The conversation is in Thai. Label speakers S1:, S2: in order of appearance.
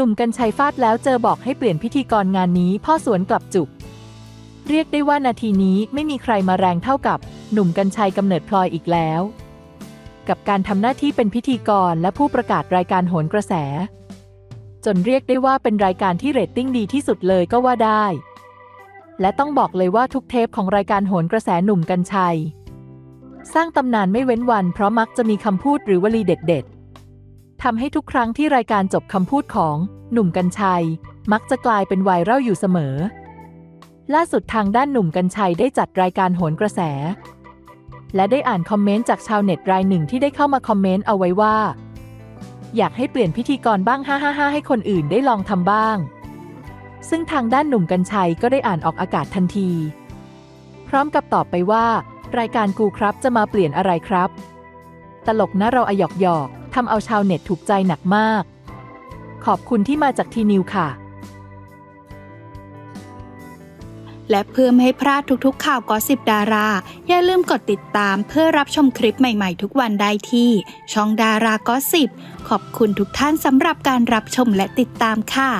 S1: หนุ่มกัญชัยฟาดแล้วเจอบอกให้เปลี่ยนพิธีกรงานนี้พ่อสวนกลับจุก เรียกได้ว่านาทีนี้ไม่มีใครมาแรงเท่ากับ หนุ่มกัญชัยกำเนิดพลอยอีกแล้ว กับการทำหน้าที่เป็นพิธีกรและผู้ประกาศรายการโหนกระแส จนเรียกได้ว่าเป็นรายการที่เรตติ้งดีที่สุดเลยก็ว่าได้ และต้องบอกเลยว่าทุกเทปของรายการโหนกระแสหนุ่มกัญชัย สร้างตำนานไม่เว้นวันเพราะมักจะมีคำพูดหรือวลีเด็ดๆ ทำให้ทุกครั้งที่รายการจบคำพูดของหนุ่มกัญชัย มักจะกลายเป็นไวรัลอยู่เสมอ ล่าสุดทางด้านหนุ่มกัญชัยได้จัดรายการโหนกระแส และได้อ่านคอมเมนต์จากชาวเน็ตรายหนึ่งที่ได้เข้ามาคอมเมนต์เอาไว้ว่า อยากให้เปลี่ยนพิธีกรบ้าง555ให้คนอื่นได้ลองทำบ้าง ซึ่งทางด้านหนุ่มกัญชัยก็ได้อ่านออกอากาศทันที พร้อมกับตอบไปว่า รายการกูครับจะมาเปลี่ยนอะไรครับ ตลกนะเราอะหยอกหยอก ทำเอาชาวเน็ตถูกใจหนักมาก ขอบคุณที่มาจากทีนิวค่ะ
S2: และเพื่อไม่ให้พลาดทุกๆข่าวกอสิบดารา อย่าลืมกดติดตามเพื่อรับชมคลิปใหม่ๆ ทุกวันได้ที่ ช่องดารากอสิบขอบคุณทุกท่านสำหรับการรับชมและติดตามค่ะ